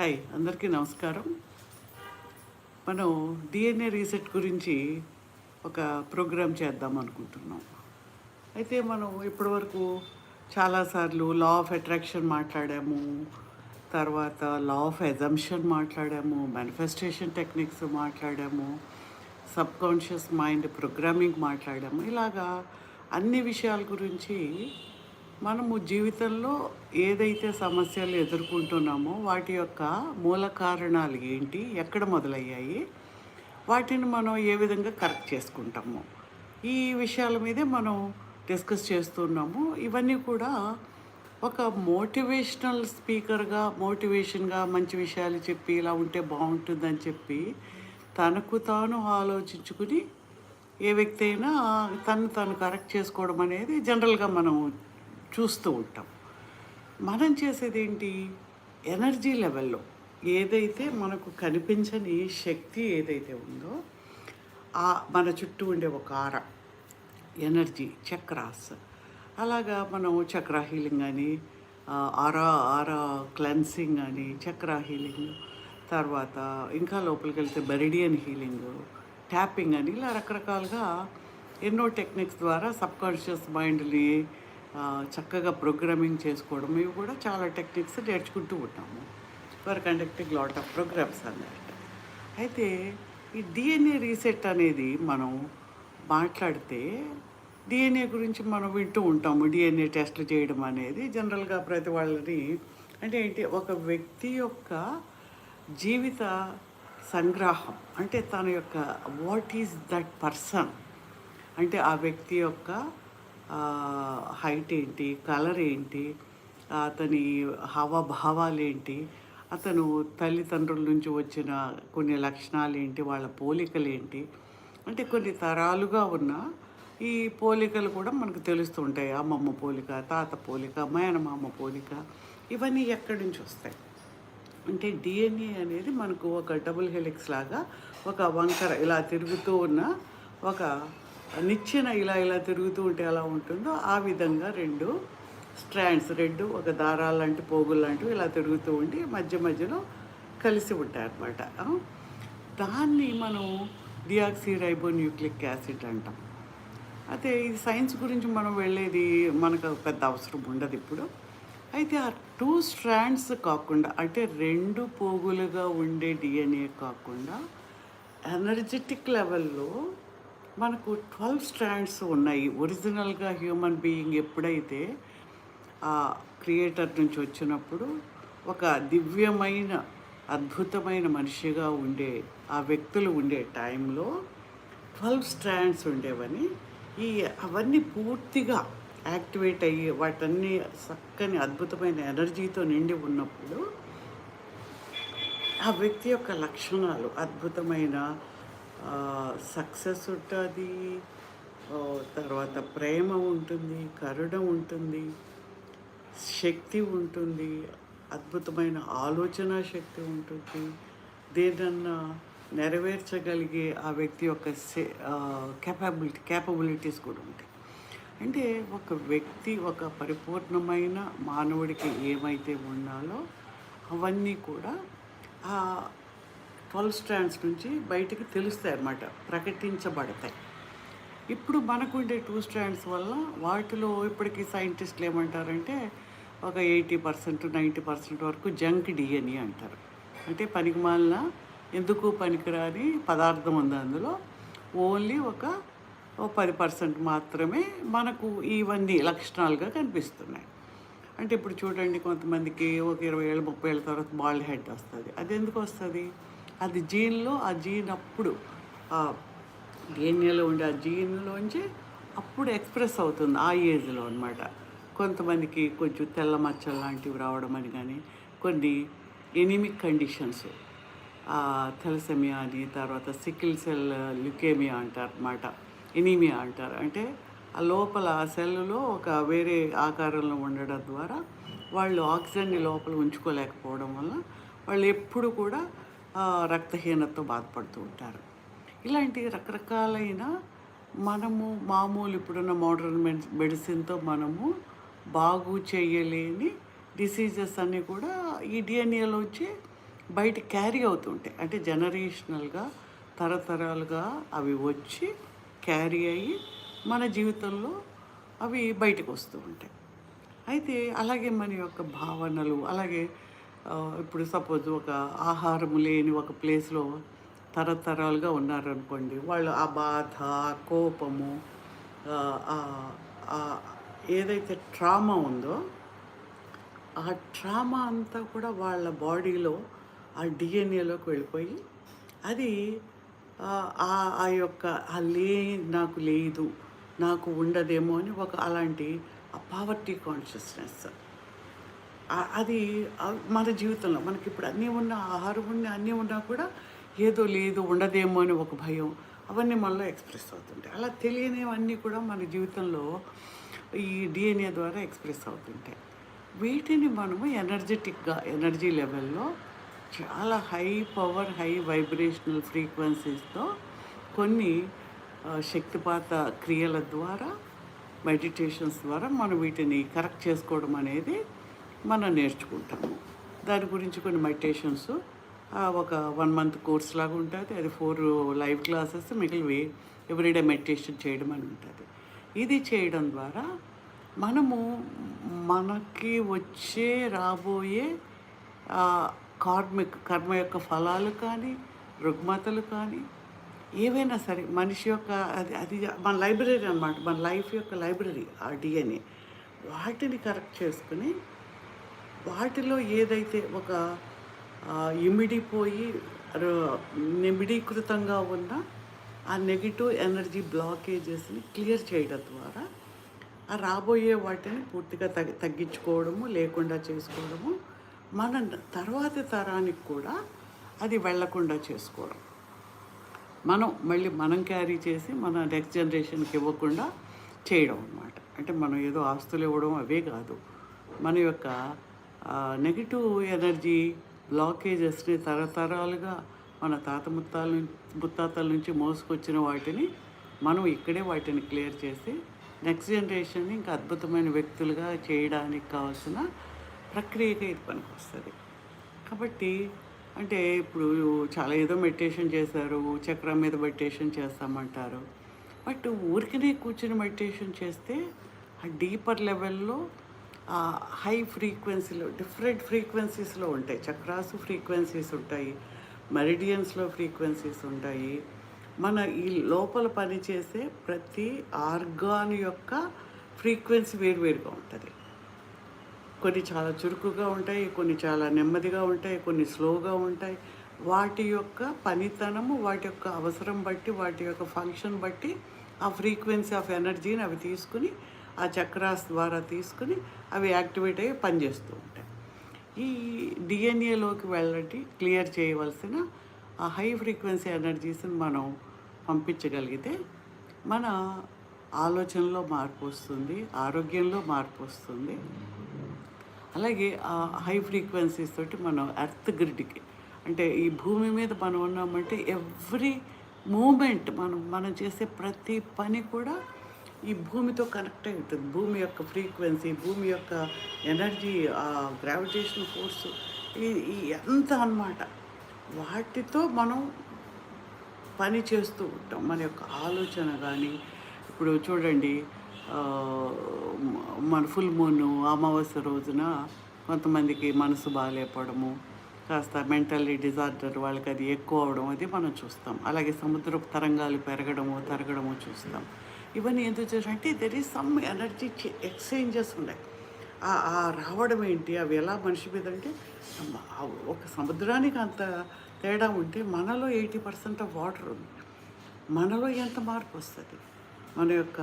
Hi అందరికీ నమస్కారం. మనం డిఎన్ఏ రీసెట్ గురించి ఒక ప్రోగ్రామ్ చేద్దాం అనుకుంటున్నాం. అయితే మనం ఇప్పటివరకు చాలాసార్లు లా ఆఫ్ అట్రాక్షన్ మాట్లాడాము తర్వాత లా ఆఫ్ ఎజంప్షన్ మాట్లాడాము మేనిఫెస్టేషన్ టెక్నిక్స్ మాట్లాడాము సబ్ కాన్షియస్ మైండ్ ప్రోగ్రామింగ్ మాట్లాడాము. ఇలాగా అన్ని విషయాల గురించి మనము జీవితంలో ఏదైతే సమస్యలు ఎదుర్కొంటున్నామో వాటి యొక్క మూల కారణాలు ఏంటి ఎక్కడ మొదలయ్యాయి వాటిని మనం ఏ విధంగా కరెక్ట్ చేసుకుంటాము ఈ విషయాల మీదే మనం డిస్కస్ చేస్తున్నాము. ఇవన్నీ కూడా ఒక మోటివేషనల్ స్పీకర్గా మోటివేషన్గా మంచి విషయాలు చెప్పి ఇలా ఉంటే బాగుంటుందని చెప్పి తనకు తాను ఆలోచించుకుని ఏ వ్యక్తి అయినా తను తను కరెక్ట్ చేసుకోవడం అనేది జనరల్గా మనం చూస్తూ ఉంటాం. మనం చేసేది ఏంటి ఎనర్జీ లెవెల్లో ఏదైతే మనకు కనిపించని శక్తి ఏదైతే ఉందో ఆ మన చుట్టూ ఉండే ఒక ఆర ఎనర్జీ చక్రాస్. అలాగా మనం చక్ర హీలింగ్ అని ఆరా ఆరా క్లెన్సింగ్ అని చక్ర హీలింగ్ తర్వాత ఇంకా లోపలికి వెళ్తే బెరిడియన్ హీలింగ్ ట్యాపింగ్ అని ఇలా రకరకాలుగా ఎన్నో టెక్నిక్స్ ద్వారా సబ్ కాన్షియస్ మైండ్ని చక్కగా ప్రోగ్రామింగ్ చేసుకోవడం. ఇవి కూడా చాలా టెక్నిక్స్ నేర్చుకుంటూ ఉంటాము. For conducting lot of programs అన్నట్టు. అయితే ఈ డిఎన్ఏ రీసెట్ అనేది మనం మాట్లాడితే డిఎన్ఏ గురించి మనం వింటూ ఉంటాము. డిఎన్ఏ టెస్ట్లు చేయడం అనేది జనరల్గా ప్రతి వాళ్ళని అంటే ఏంటి? ఒక వ్యక్తి యొక్క జీవిత సంగ్రహం. అంటే తన యొక్క వాట్ ఈజ్ దట్ పర్సన్ అంటే ఆ వ్యక్తి యొక్క హైట్ ఏంటి కలర్ ఏంటి అతని హావభావాలు ఏంటి అతను తల్లిదండ్రుల నుంచి వచ్చిన కొన్ని లక్షణాలు ఏంటి వాళ్ళ పోలికలు ఏంటి అంటే కొన్ని తరాలుగా ఉన్న ఈ పోలికలు కూడా మనకు తెలుస్తూ ఉంటాయి. అమ్మమ్మ పోలిక తాత పోలిక మేనమామ పోలిక ఇవన్నీ ఎక్కడి నుంచి వస్తాయి? అంటే డిఎన్ఏ అనేది మనకు ఒక డబుల్ హెలిక్స్ లాగా ఒక వంకర ఇలా తిరుగుతూ ఉన్న ఒక నిచ్చెన ఇలా ఇలా తిరుగుతూ ఉంటే ఎలా ఉంటుందో ఆ విధంగా రెండు స్ట్రాండ్స్ రెండు ఒక దారాలు లాంటి పోగులు లాంటివి ఇలా తిరుగుతూ ఉండి మధ్య మధ్యలో కలిసి ఉంటాయన్నమాట. దాన్ని మనం డియాక్సీ రైబోన్యూక్లిక్ యాసిడ్ అంటాం. అయితే ఈ సైన్స్ గురించి మనం వెళ్ళేది మనకు పెద్ద అవసరం ఉండదు ఇప్పుడు. అయితే ఆ టూ స్ట్రాండ్స్ కాకుండా అంటే రెండు పోగులుగా ఉండే డిఎన్ఏ కాకుండా ఎనర్జెటిక్ లెవెల్లో మనకు ట్వెల్వ్ స్ట్రాండ్స్ ఉన్నాయి. ఒరిజినల్గా హ్యూమన్ బీయింగ్ ఎప్పుడైతే ఆ క్రియేటర్ నుంచి వచ్చినప్పుడు ఒక దివ్యమైన అద్భుతమైన మనిషిగా ఉండే ఆ వ్యక్తులు ఉండే టైంలో ట్వెల్వ్ స్ట్రాండ్స్ ఉండేవని ఈ అవన్నీ పూర్తిగా యాక్టివేట్ అయ్యి వాటన్ని చక్కని అద్భుతమైన ఎనర్జీతో నిండి ఉన్నప్పుడు ఆ వ్యక్తి యొక్క లక్షణాలు అద్భుతమైన సక్సెస్ ఉంటుంది తర్వాత ప్రేమ ఉంటుంది కరుణ ఉంటుంది శక్తి ఉంటుంది అద్భుతమైన ఆలోచన శక్తి ఉంటుంది. దేనన్నా నెరవేర్చగలిగే ఆ వ్యక్తి యొక్క కెపాబిలిటీ కేపబిలిటీస్ కూడా ఉంటాయి. అంటే ఒక వ్యక్తి ఒక పరిపూర్ణమైన మానవుడికి ఏమైతే ఉండాలో అవన్నీ కూడా ట్వెల్వ్ స్టాండ్స్ నుంచి బయటికి తెలుస్తాయి అన్నమాట ప్రకటించబడతాయి. ఇప్పుడు మనకు ఉండే టూ స్టాండ్స్ వల్ల వాటిలో ఇప్పటికీ సైంటిస్టులు ఏమంటారంటే ఒక ఎయిటీ పర్సెంట్ నైంటీ పర్సెంట్ వరకు జంక్ డిఎన్ఏ అంటారు. అంటే పనికిమాలిన ఎందుకు పనికిరాని పదార్థం ఉంది అందులో. ఓన్లీ ఒక పది పర్సెంట్ మాత్రమే మనకు ఇవన్నీ లక్షణాలుగా కనిపిస్తున్నాయి. అంటే ఇప్పుడు చూడండి కొంతమందికి ఒక ఇరవై ఏళ్ళు ముప్పై ఏళ్ళ తర్వాత బాల్డ్ హెడ్ వస్తుంది. అది ఎందుకు వస్తుంది? అది జీన్లో ఆ జీన్ అప్పుడు డిఎన్ఏలో ఉండే ఆ జీన్లోంచి అప్పుడు ఎక్స్ప్రెస్ అవుతుంది ఆ ఏజ్లో అనమాట కొంతమందికి కొంచెం తెల్ల మచ్చలు లాంటివి రావడం అని కానీ కొన్ని ఎనిమిక్ కండిషన్స్ థెలసెమియా అని తర్వాత సికిల్ సెల్ ల్యుకేమియా అంటారు అనమాట ఎనీమియా అంటారు. అంటే ఆ లోపల ఆ సెల్లో ఒక వేరే ఆకారంలో ఉండడం ద్వారా వాళ్ళు ఆక్సిజన్ని లోపల ఉంచుకోలేకపోవడం వల్ల వాళ్ళు ఎప్పుడు కూడా రక్తహీనతతో బాధపడుతూ ఉంటారు. ఇలాంటి రకరకాలైన మనము మామూలు ఇప్పుడున్న మోడర్న్ మెడిసిన్తో మనము బాగు చేయలేని డిసీజెస్ అన్నీ కూడా ఈ డిఎన్ఏలో వచ్చి బయట క్యారీ అవుతుంటాయి అంటే జనరేషనల్గా తరతరాలుగా అవి వచ్చి క్యారీ అయ్యి మన జీవితంలో అవి బయటకు వస్తూ ఉంటాయి. అయితే అలాగే మన యొక్క భావనలు అలాగే ఇప్పుడు సపోజ్ ఒక ఆహారం లేని ఒక ప్లేస్లో తరతరాలుగా ఉన్నారనుకోండి వాళ్ళు ఆ బాధ ఆ కోపము ఏదైతే ట్రామా ఉందో ఆ ట్రామా అంతా కూడా వాళ్ళ బాడీలో ఆ డిఎన్ఏలోకి వెళ్ళిపోయి అది ఆ- ఆ ఆ యొక్క ఆ లే నాకు లేదు నాకు ఉండదేమో అని ఒక అలాంటి ఆ పావర్టీ కాన్షియస్నెస్ అది మన జీవితంలో మనకి ఇప్పుడు అన్నీ ఉన్న ఆహారం ఉన్నా అన్నీ ఉన్నా కూడా ఏదో లేదు ఉండదేమో అని ఒక భయం. అవన్నీ మనలో ఎక్స్ప్రెస్ అవుతుంటాయి. అలా తెలియనివన్నీ కూడా మన జీవితంలో ఈ డిఎన్ఏ ద్వారా ఎక్స్ప్రెస్ అవుతుంటాయి. వీటిని మనము ఎనర్జెటిక్గా ఎనర్జీ లెవెల్లో చాలా హై పవర్ హై వైబ్రేషనల్ ఫ్రీక్వెన్సీస్తో కొన్ని శక్తిపాత క్రియల ద్వారా మెడిటేషన్స్ ద్వారా మనం వీటిని కరెక్ట్ చేసుకోవడం అనేది మనం నేర్చుకుంటాము. దాని గురించి కొన్ని మెడిటేషన్స్ ఒక వన్ మంత్ కోర్స్ లాగా ఉంటుంది. అది ఫోర్ లైవ్ క్లాసెస్ మిగిలివి ఎవ్రీడే మెడిటేషన్ చేయడం అని ఉంటుంది. ఇది చేయడం ద్వారా మనము మనకి వచ్చే రాబోయే కార్మిక్ కార్మిక కర్మ యొక్క ఫలాలు కానీ రుగ్మతలు కానీ ఏవైనా సరే మనిషి యొక్క అది అది మన లైబ్రరీ అన్నమాట. మన లైఫ్ యొక్క లైబ్రరీ ఆ డిఎన్ఏ వాటిని కరెక్ట్ చేసుకుని వాటిలో ఏదైతే ఒక ఇమిడిపోయి నిమిడీకృతంగా ఉన్న ఆ నెగిటివ్ ఎనర్జీ బ్లాకేజెస్ని క్లియర్ చేయడం ద్వారా ఆ రాబోయే వాటిని పూర్తిగా తగ్గి తగ్గించుకోవడము లేకుండా చేసుకోవడము మన తర్వాతి తరానికి కూడా అది వెళ్ళకుండా చేసుకోవడం. మనం మళ్ళీ మనం క్యారీ చేసి మన నెక్స్ట్ జనరేషన్కి ఇవ్వకుండా చేయడం అనమాట అంటే మనం ఏదో ఆస్తులు ఇవ్వడం అవే కాదు. మన యొక్క నెగిటివ్ ఎనర్జీ బ్లాకేజెస్ని తరతరాలుగా మన తాత ముత్తాల నుంచి ముత్తాతల నుంచి మోసుకొచ్చిన వాటిని మనం ఇక్కడే వాటిని క్లియర్ చేసి నెక్స్ట్ జనరేషన్ని ఇంకా అద్భుతమైన వ్యక్తులుగా చేయడానికి కావాల్సిన ప్రక్రియగా ఇది పనికొస్తుంది. కాబట్టి అంటే ఇప్పుడు చాలా ఏదో మెడిటేషన్ చేశారు చక్రం మీద మెడిటేషన్ చేస్తామంటారు. బట్ ఊరికనే కూర్చుని మెడిటేషన్ చేస్తే ఆ డీపర్ లెవెల్లో హై ఫ్రీక్వెన్సీలో డిఫరెంట్ ఫ్రీక్వెన్సీస్లో ఉంటాయి. చక్రాసు ఫ్రీక్వెన్సీస్ ఉంటాయి. మెరిడియన్స్లో ఫ్రీక్వెన్సీస్ ఉంటాయి. మన ఈ లోపల పనిచేసే ప్రతి ఆర్గాన్ యొక్క ఫ్రీక్వెన్సీ వేరువేరుగా ఉంటుంది. కొన్ని చాలా చురుకుగా ఉంటాయి కొన్ని చాలా నెమ్మదిగా ఉంటాయి కొన్ని స్లోగా ఉంటాయి. వాటి యొక్క పనితనము వాటి యొక్క అవసరం బట్టి వాటి యొక్క ఫంక్షన్ బట్టి ఆ ఫ్రీక్వెన్సీ ఆఫ్ ఎనర్జీని అవి తీసుకుని ఆ చక్రాస్ ద్వారా తీసుకుని అవి యాక్టివేట్ అయ్యి పనిచేస్తూ ఉంటాయి. ఈ డిఎన్ఏలోకి వెళ్ళటి క్లియర్ చేయవలసిన ఆ హై ఫ్రీక్వెన్సీ ఎనర్జీస్ని మనం పంపించగలిగితే మన ఆలోచనలో మార్పు వస్తుంది ఆరోగ్యంలో మార్పు వస్తుంది. అలాగే ఆ హై ఫ్రీక్వెన్సీస్ తోటి మనం ఎర్త్ గ్రిడ్కి అంటే ఈ భూమి మీద మనం ఉన్నామంటే ఎవ్రీ మూమెంట్ మనం మనం చేసే ప్రతి పని కూడా ఈ భూమితో కనెక్ట్ అయి ఉంటుంది భూమి యొక్క ఫ్రీక్వెన్సీ భూమి యొక్క ఎనర్జీ ఆ గ్రావిటేషన్ ఫోర్స్ ఈ ఎంత అన్నమాట. వాటితో మనం పని చేస్తూ ఉంటాం. మన యొక్క ఆలోచన కానీ ఇప్పుడు చూడండి మన ఫుల్ మూన్ అమావాస్య రోజున కొంతమందికి మనసు బాగాలేపడము కాస్త మెంటల్లీ డిజార్డర్ వాళ్ళకి అది ఎక్కువ అవడం అది మనం చూస్తాం. అలాగే సముద్రపు తరంగాలు పెరగడము తరగడము చూస్తాం. ఇవన్నీ ఎందుకు చేసారంటే there is some energy exchanges ఉన్నాయి ఆ- రావడం ఏంటి? అవి ఎలా మనిషి మీద అంటే ఒక సముద్రానికి అంత తేడా ఉంటే మనలో ఎయిటీ పర్సెంట్ ఆఫ్ వాటర్ ఉంది. మనలో ఎంత మార్పు వస్తుంది? మన యొక్క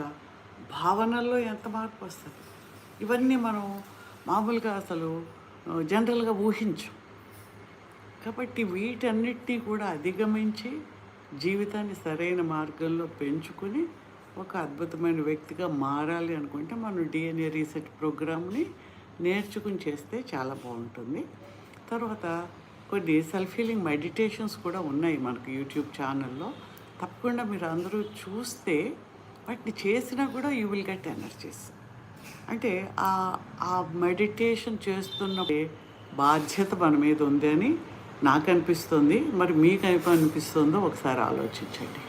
భావనల్లో ఎంత మార్పు వస్తుంది? ఇవన్నీ మనం మామూలుగా అసలు జనరల్గా ఊహించం. కాబట్టి వీటన్నిటినీ కూడా అధిగమించి జీవితాన్ని సరైన మార్గంలో పెంచుకుని ఒక అద్భుతమైన వ్యక్తిగా మారాలి అనుకుంటే మనం డిఎన్ఏ రీసెర్చ్ ప్రోగ్రామ్ని నేర్చుకుని చేస్తే చాలా బాగుంటుంది. తర్వాత కొన్ని సెల్ఫ్ హీలింగ్ మెడిటేషన్స్ కూడా ఉన్నాయి మనకు యూట్యూబ్ ఛానల్లో. తప్పకుండా మీరు అందరూ చూస్తే వాటిని చేసినా కూడా యూ విల్ గెట్ ఎనర్జీస్. అంటే ఆ ఆ మెడిటేషన్ చేస్తున్న బాధ్యత మన మీద ఉంది అని నాకు అనిపిస్తుంది. మరి మీకు అనిపిస్తుందో ఒకసారి ఆలోచించండి.